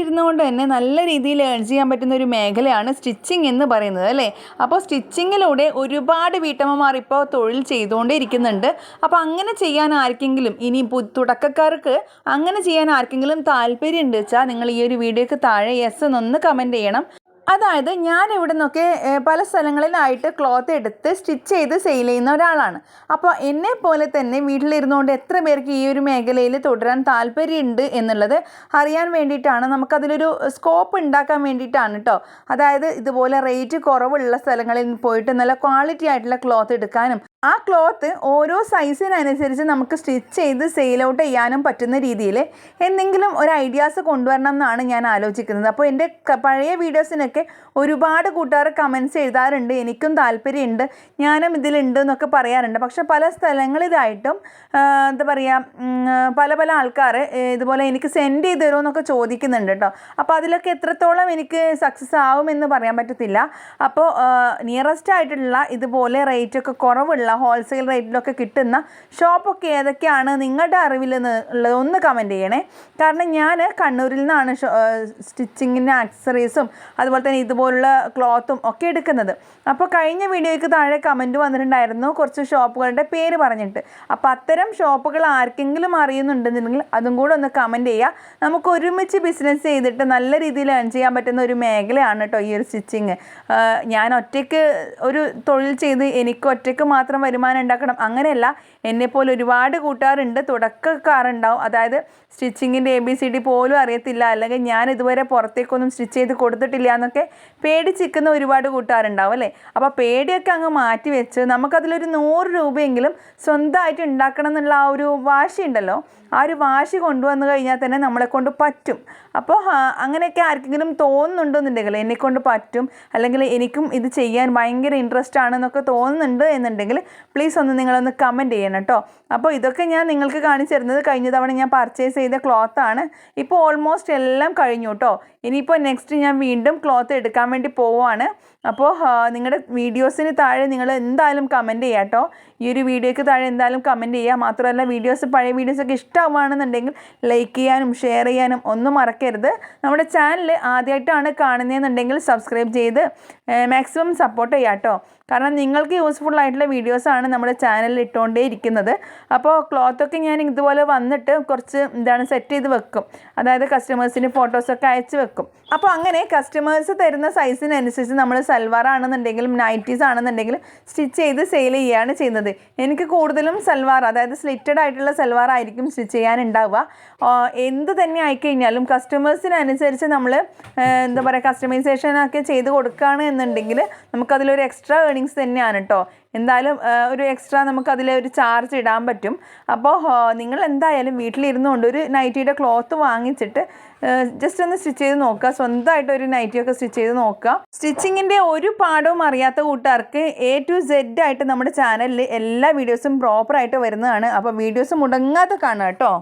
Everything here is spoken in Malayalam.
ഇരുന്നുകൊണ്ട് തന്നെ നല്ല രീതിയിൽ ഏൺ ചെയ്യാൻ പറ്റുന്ന ഒരു മേഖലയാണ് സ്റ്റിച്ചിങ് എന്ന് പറയുന്നത് അല്ലേ? അപ്പോൾ സ്റ്റിച്ചിങ്ങിലൂടെ ഒരുപാട് വീട്ടമ്മമാർ ഇപ്പോൾ തൊഴിൽ ചെയ്തുകൊണ്ടേ ഇരിക്കുന്നുണ്ട് അപ്പോൾ അങ്ങനെ ചെയ്യാൻ ആർക്കെങ്കിലും ഇനി തുടക്കക്കാർക്ക് അങ്ങനെ ചെയ്യാൻ ആർക്കെങ്കിലും താല്പര്യം ഉണ്ട് വെച്ചാൽ നിങ്ങൾ ഈ ഒരു വീഡിയോക്ക് താഴെ യെസ് എന്നൊന്ന് കമന്റ് ചെയ്യണം. അതായത് ഞാൻ ഇവിടെ നിന്നൊക്കെ പല സ്ഥലങ്ങളിലായിട്ട് ക്ലോത്ത് എടുത്ത് സ്റ്റിച്ച് ചെയ്ത് സെയിൽ ചെയ്യുന്ന ഒരാളാണ്. അപ്പോൾ എന്നെ പോലെ തന്നെ വീട്ടിലിരുന്നുകൊണ്ട് എത്ര പേർക്ക് ഈ ഒരു മേഖലയിൽ തുടരാൻ താല്പര്യമുണ്ട് എന്നുള്ളത് അറിയാൻ വേണ്ടിയിട്ടാണ് നമുക്കതിലൊരു സ്കോപ്പ് ഉണ്ടാക്കാൻ വേണ്ടിയിട്ടാണ് കേട്ടോ അതായത് ഇതുപോലെ റേറ്റ് കുറവുള്ള സ്ഥലങ്ങളിൽ പോയിട്ട് നല്ല ക്വാളിറ്റി ആയിട്ടുള്ള ക്ലോത്ത് എടുക്കാനും ആ ക്ലോത്ത് ഓരോ സൈസിനനുസരിച്ച് നമുക്ക് സ്റ്റിച്ച് ചെയ്ത് സെയിൽ ഔട്ട് ചെയ്യാനും പറ്റുന്ന രീതിയിൽ എന്തെങ്കിലും ഒരു ഐഡിയാസ് കൊണ്ടുവരണം എന്നാണ് ഞാൻ ആലോചിക്കുന്നത്. അപ്പോൾ എന്റെ പഴയ വീഡിയോസിനൊക്കെ ഒരുപാട് കൂട്ടുകാർ കമൻസ് എഴുതാറുണ്ട്. എനിക്കും താല്പര്യമുണ്ട്. ഞാനും ഇതിലുണ്ട് എന്നൊക്കെ പറയാറുണ്ട്. പക്ഷെ പല സ്ഥലങ്ങളിലായിട്ടും എന്താ പറയുക പല പല ആൾക്കാർ ഇതുപോലെ എനിക്ക് സെൻഡ് ചെയ്ത് തരുമോ എന്നൊക്കെ ചോദിക്കുന്നുണ്ട് കേട്ടോ. അപ്പോൾ അതിലൊക്കെ എത്രത്തോളം എനിക്ക് സക്സസ് ആവുമെന്ന് പറയാൻ പറ്റത്തില്ല. അപ്പോൾ നിയറസ്റ്റ് ആയിട്ടുള്ള ഇതുപോലെ റേറ്റൊക്കെ കുറവുള്ള ഹോൾസെയിൽ റേറ്റിലൊക്കെ കിട്ടുന്ന ഷോപ്പൊക്കെ ഏതൊക്കെയാണ് നിങ്ങളുടെ അറിവിൽ ഉള്ളത് ഒന്ന് കമന്റ് ചെയ്യണേ. കാരണം ഞാൻ കണ്ണൂരിൽ നിന്നാണ് സ്റ്റിച്ചിങ്ങിന്റെ ആക്സസറീസും അതുപോലെ തന്നെ ഇതുപോലുള്ള ക്ലോത്തും ഒക്കെ എടുക്കുന്നത്. അപ്പോൾ കഴിഞ്ഞ വീഡിയോയ്ക്ക് താഴെ കമന്റ് വന്നിട്ടുണ്ടായിരുന്നു കുറച്ച് ഷോപ്പുകളുടെ പേര് പറഞ്ഞിട്ട്. അപ്പോൾ അത്തരം ഷോപ്പുകൾ ആർക്കെങ്കിലും അറിയുന്നുണ്ടെന്നുണ്ടെങ്കിൽ അതും കൂടെ ഒന്ന് കമന്റ് ചെയ്യുക നമുക്ക് ഒരുമിച്ച് ബിസിനസ് ചെയ്തിട്ട് നല്ല രീതിയിൽ ഏൺ ചെയ്യാൻ പറ്റുന്ന ഒരു മേഖലയാണ് കേട്ടോ ഈ ഒരു സ്റ്റിച്ചിങ് ഞാൻ ഒറ്റയ്ക്ക് ഒരു തൊഴിൽ ചെയ്ത് എനിക്ക് ഒറ്റയ്ക്ക് മാത്രം വരുമാനം ഉണ്ടാക്കണം. അങ്ങനെയല്ല എന്നെപ്പോലെ ഒരുപാട് കൂട്ടുകാരുണ്ട്. തുടക്കക്കാരുണ്ടാവും. അതായത് സ്റ്റിച്ചിങ്ങിന്റെ എ ബി സി ഡി പോലും അറിയത്തില്ല. അല്ലെങ്കിൽ ഞാൻ ഇതുവരെ പുറത്തേക്കൊന്നും സ്റ്റിച്ച് ചെയ്ത് കൊടുത്തിട്ടില്ല എന്നൊക്കെ പേടിച്ചിരിക്കുന്ന ഒരുപാട് കൂട്ടുകാരുണ്ടാവും അല്ലേ? അപ്പോൾ പേടിയൊക്കെ അങ്ങ് മാറ്റി വെച്ച് നമുക്കതിലൊരു നൂറ് രൂപയെങ്കിലും സ്വന്തമായിട്ട് ഉണ്ടാക്കണം എന്നുള്ള ആ ഒരു വാശിയുണ്ടല്ലോ? ആ ഒരു വാശി കൊണ്ടുവന്നു കഴിഞ്ഞാൽ തന്നെ നമ്മളെ കൊണ്ട് പറ്റും അപ്പോൾ അങ്ങനെയൊക്കെ ആർക്കെങ്കിലും തോന്നുന്നുണ്ടെന്നുണ്ടെങ്കിൽ എന്നെക്കൊണ്ട് പറ്റും. അല്ലെങ്കിൽ എനിക്കും ഇത് ചെയ്യാൻ ഭയങ്കര ഇൻട്രസ്റ്റ് ആണെന്നൊക്കെ തോന്നുന്നുണ്ട് എന്നുണ്ടെങ്കിൽ പ്ലീസ് ഒന്ന് നിങ്ങളൊന്ന് കമന്റ് ചെയ്യണം കേട്ടോ അപ്പോൾ ഇതൊക്കെ ഞാൻ നിങ്ങൾക്ക് കാണിച്ചു തരുന്നത് കഴിഞ്ഞ തവണ ഞാൻ പർച്ചേസ് ചെയ്ത ക്ലോത്താണ് ഇപ്പോൾ ഓൾമോസ്റ്റ് എല്ലാം കഴിഞ്ഞു കേട്ടോ ഇനിയിപ്പോൾ നെക്സ്റ്റ് ഞാൻ വീണ്ടും ക്ലോത്ത് എടുക്കാൻ വേണ്ടി പോവുകയാണ് അപ്പോൾ നിങ്ങളുടെ വീഡിയോസിന് താഴെ നിങ്ങൾ എന്തായാലും കമന്റ് ചെയ്യുക കേട്ടോ ഈ ഒരു വീഡിയോയ്ക്ക് താഴെ എന്തായാലും കമന്റ് ചെയ്യുക മാത്രമല്ല വീഡിയോസ് പഴയ വീഡിയോസൊക്കെ ഇഷ്ടമാണെന്നുണ്ടെങ്കിൽ ലൈക്ക് ചെയ്യാനും ഷെയർ ചെയ്യാനും ഒന്നും മറക്കരുത്. നമ്മുടെ ചാനൽ ആദ്യമായിട്ടാണ് കാണുന്നതെന്നുണ്ടെങ്കിൽ സബ്സ്ക്രൈബ് ചെയ്ത് മാക്സിമം സപ്പോർട്ട് ചെയ്യാം കേട്ടോ കാരണം നിങ്ങൾക്ക് യൂസ്ഫുൾ ആയിട്ടുള്ള വീഡിയോസാണ് നമ്മുടെ ചാനലിൽ ഇട്ടുകൊണ്ടേ ഇരിക്കുന്നത്. അപ്പോൾ ക്ലോത്തൊക്കെ ഞാൻ ഇതുപോലെ വന്നിട്ട് കുറച്ച് എന്താണ് സെറ്റ് ചെയ്ത് വെക്കും. അതായത് കസ്റ്റമേഴ്സിന് ഫോട്ടോസൊക്കെ അയച്ച് വെക്കും. അപ്പോൾ അങ്ങനെ കസ്റ്റമേഴ്സ് തരുന്ന സൈസിനനുസരിച്ച് നമ്മൾ സൽവാർ ആണെന്നുണ്ടെങ്കിലും നൈറ്റീസ് ആണെന്നുണ്ടെങ്കിലും സ്റ്റിച്ച് ചെയ്ത് സെയിൽ ചെയ്യുകയാണ് ചെയ്യുന്നത്. എനിക്ക് കൂടുതലും സൽവാർ അതായത് സ്ലിറ്റഡ് ആയിട്ടുള്ള സൽവാർ ആയിരിക്കും സ്റ്റിച്ച് ചെയ്യാൻ ഉണ്ടാവുക എന്ത് തന്നെ ആയിക്കഴിഞ്ഞാലും കസ്റ്റമേഴ്സിനനുസരിച്ച് നമ്മൾ എന്താ പറയുക കസ്റ്റമൈസേഷൻ ഒക്കെ ചെയ്ത് കൊടുക്കുകയാണ് എന്നുണ്ടെങ്കിൽ നമുക്കതിലൊരു എക്സ്ട്രാ ഏണിങ്സ് തന്നെയാണ് കേട്ടോ എന്തായാലും ഒരു എക്സ്ട്രാ നമുക്ക് അതിൽ ഒരു ചാർജ് ഇടാൻ പറ്റും. അപ്പോൾ നിങ്ങൾ എന്തായാലും വീട്ടിലിരുന്നുകൊണ്ട് ഒരു നൈറ്റിയുടെ ക്ലോത്ത് വാങ്ങിച്ചിട്ട് ജസ്റ്റ് ഒന്ന് സ്റ്റിച്ച് ചെയ്ത് നോക്കുക. സ്വന്തമായിട്ട് ഒരു നൈറ്റിയൊക്കെ സ്റ്റിച്ച് ചെയ്ത് നോക്കുക. സ്റ്റിച്ചിങ്ങിന്റെ ഒരു പാഠവും അറിയാത്ത കൂട്ടുകാർക്ക് എ ടു സെഡ് ആയിട്ട് നമ്മുടെ ചാനലിൽ എല്ലാ വീഡിയോസും പ്രോപ്പറായിട്ട് വരുന്നതാണ്. അപ്പോൾ വീഡിയോസ് മുടങ്ങാതെ കാണുക കേട്ടോ.